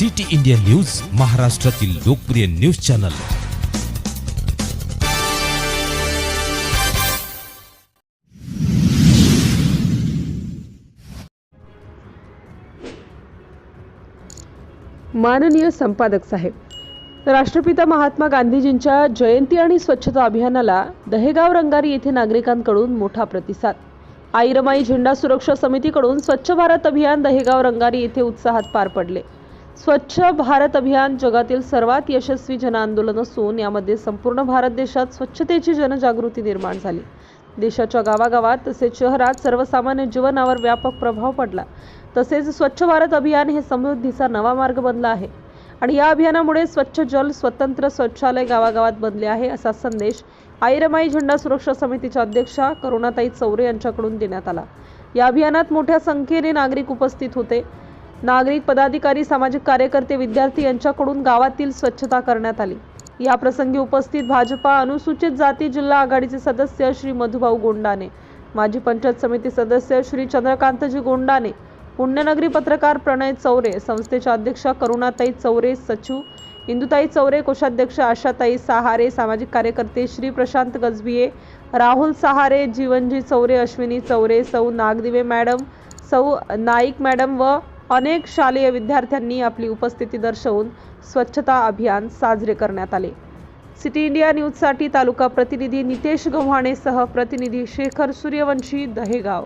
City India news महाराष्ट्रातील लोकप्रिय news channel. माननीय संपादक साहेब राष्ट्रपिता महात्मा गांधीजींच्या जयंती आणि स्वच्छता अभियानाला दहेगाव रंगारी येथे नागरिकांकडून मोठा प्रतिसाद. आईरमाई झेंडा सुरक्षा समितीकडून स्वच्छ भारत अभियान दहेगाव रंगारी येथे उत्साहात पार पडले. स्वच्छ भारत अभियान जगातील सर्वात यशस्वी जनआंदोलन असून यामध्ये संपूर्ण भारत देशात स्वच्छतेची जनजागृती निर्माण झाली. देशाच्या गावागावात तसेच शहरात सर्वसामान्य जीवनावर व्यापक प्रभाव पडला. तसेच स्वच्छ भारत अभियान हे समृद्धीचा नवा मार्ग बनला आहे. आणि या अभियानामुळे स्वच्छ जल स्वतंत्र स्वच्छालय गावागावात बनले आहे असा संदेश आईरमाई झेंडा सुरक्षा समितीच्या अध्यक्षा करुणाताई चौरे यांच्याकडून देण्यात आला. या अभियानात मोठ्या संख्येने नागरिक उपस्थित होते. नागरिक पदाधिकारी सामाजिक कार्यकर्ते विद्यार्थी यांच्याकडून गावातील स्वच्छता करण्यात आली. या प्रसंगी उपस्थित भाजपा अनुसूचित जाती जिल्हा आघाडीचे सदस्य श्री मधुभाऊ गोंडाने माजी पंचायत समिती सदस्य श्री चंद्रकांतजी गोंडाने पुण्यनगरी पत्रकार प्रणय चौरे संस्थेच्या अध्यक्षा करुणाताई चौरे सचिव इंदुताई चौरे कोषाध्यक्ष आशाताई सहारे सामाजिक कार्यकर्ते श्री प्रशांत गजबिये राहुल सहारे जीवनजी चौरे अश्विनी चौरे सौ नागदिवे मॅडम सौ नाईक मॅडम व अनेक शालेय विद्यार्थ्यांनी आपली उपस्थिती दर्शवून स्वच्छता अभियान साजरे करण्यात आले. सिटी इंडिया न्यूजसाठी तालुका प्रतिनिधी नितेश गव्हाणेसह प्रतिनिधी शेखर सूर्यवंशी दहेगाव.